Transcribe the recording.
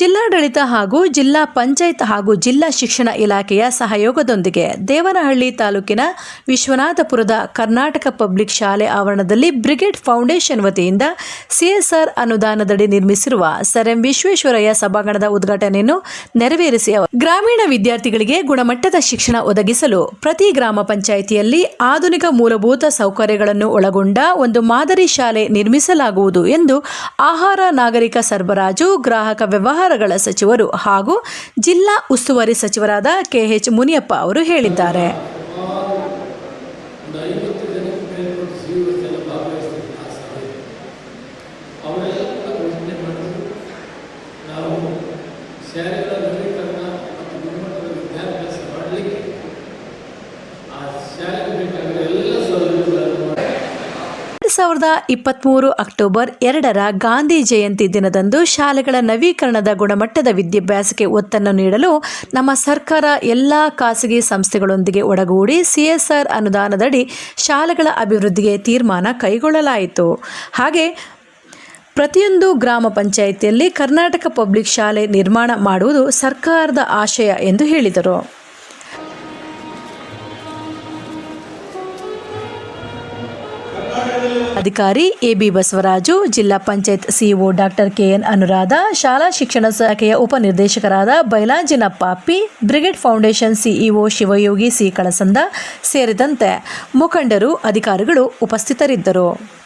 ಜಿಲ್ಲಾಡಳಿತ ಹಾಗೂ ಜಿಲ್ಲಾ ಪಂಚಾಯತ್ ಹಾಗೂ ಜಿಲ್ಲಾ ಶಿಕ್ಷಣ ಇಲಾಖೆಯ ಸಹಯೋಗದೊಂದಿಗೆ ದೇವನಹಳ್ಳಿ ತಾಲೂಕಿನ ವಿಶ್ವನಾಥಪುರದ ಕರ್ನಾಟಕ ಪಬ್ಲಿಕ್ ಶಾಲೆ ಆವರಣದಲ್ಲಿ ಬ್ರಿಗೇಡ್ ಫೌಂಡೇಶನ್ ವತಿಯಿಂದ ಸಿಎಸ್ಆರ್ ಅನುದಾನದಡಿ ನಿರ್ಮಿಸಿರುವ ಸರ್ ಎಂ ವಿಶ್ವೇಶ್ವರಯ್ಯ ಸಭಾಂಗಣದ ಉದ್ಘಾಟನೆಯನ್ನು ನೆರವೇರಿಸಿ ಗ್ರಾಮೀಣ ವಿದ್ಯಾರ್ಥಿಗಳಿಗೆ ಗುಣಮಟ್ಟದ ಶಿಕ್ಷಣ ಒದಗಿಸಲು ಪ್ರತಿ ಗ್ರಾಮ ಪಂಚಾಯಿತಿಯಲ್ಲಿ ಆಧುನಿಕ ಮೂಲಭೂತ ಸೌಕರ್ಯಗಳನ್ನು ಒಳಗೊಂಡ ಒಂದು ಮಾದರಿ ಶಾಲೆ ನಿರ್ಮಿಸಲಾಗುವುದು ಎಂದು ಆಹಾರ ನಾಗರಿಕ ಸರಬರಾಜು, ಗ್ರಾಹಕ ವ್ಯವಹಾರಗಳ ಸಚಿವರು ಹಾಗೂ ಜಿಲ್ಲಾ ಉಸ್ತುವಾರಿ ಸಚಿವರಾದ ಕೆಎಚ್ ಮುನಿಯಪ್ಪ ಅವರು ಹೇಳಿದ್ದಾರೆ. ಸಾವಿರದ ಇಪ್ಪತ್ತ್ಮೂರು ಅಕ್ಟೋಬರ್ ಎರಡರ ಗಾಂಧಿ ಜಯಂತಿ ದಿನದಂದು ಶಾಲೆಗಳ ನವೀಕರಣದ ಗುಣಮಟ್ಟದ ವಿದ್ಯಾಭ್ಯಾಸಕ್ಕೆ ಒತ್ತನ್ನು ನೀಡಲು ನಮ್ಮ ಸರ್ಕಾರ ಎಲ್ಲ ಖಾಸಗಿ ಸಂಸ್ಥೆಗಳೊಂದಿಗೆ ಒಡಗೂಡಿ ಸಿಎಸ್ಆರ್ ಅನುದಾನದಡಿ ಶಾಲೆಗಳ ಅಭಿವೃದ್ಧಿಗೆ ತೀರ್ಮಾನ ಕೈಗೊಳ್ಳಲಾಯಿತು. ಹಾಗೆ ಪ್ರತಿಯೊಂದು ಗ್ರಾಮ ಪಂಚಾಯಿತಿಯಲ್ಲಿ ಕರ್ನಾಟಕ ಪಬ್ಲಿಕ್ ಶಾಲೆ ನಿರ್ಮಾಣ ಮಾಡುವುದು ಸರ್ಕಾರದ ಆಶಯ ಎಂದು ಹೇಳಿದರು. ಅಧಿಕಾರಿ ಎಬಿ ಬಸವರಾಜು, ಜಿಲ್ಲಾ panchayat CEO doctor KN Anuradha, ಶಾಲಾ ಶಿಕ್ಷಣ ಶಾಖೆಯ ಉಪನಿರ್ದೇಶಕರಾದ Bailanjina P, Brigade Foundation CEO Shivayogi C Kalasanda ಸೇರಿದಂತೆ ಮುಖಂಡರು, ಅಧಿಕಾರಿಗಳು ಉಪಸ್ಥಿತರಿದ್ದರು.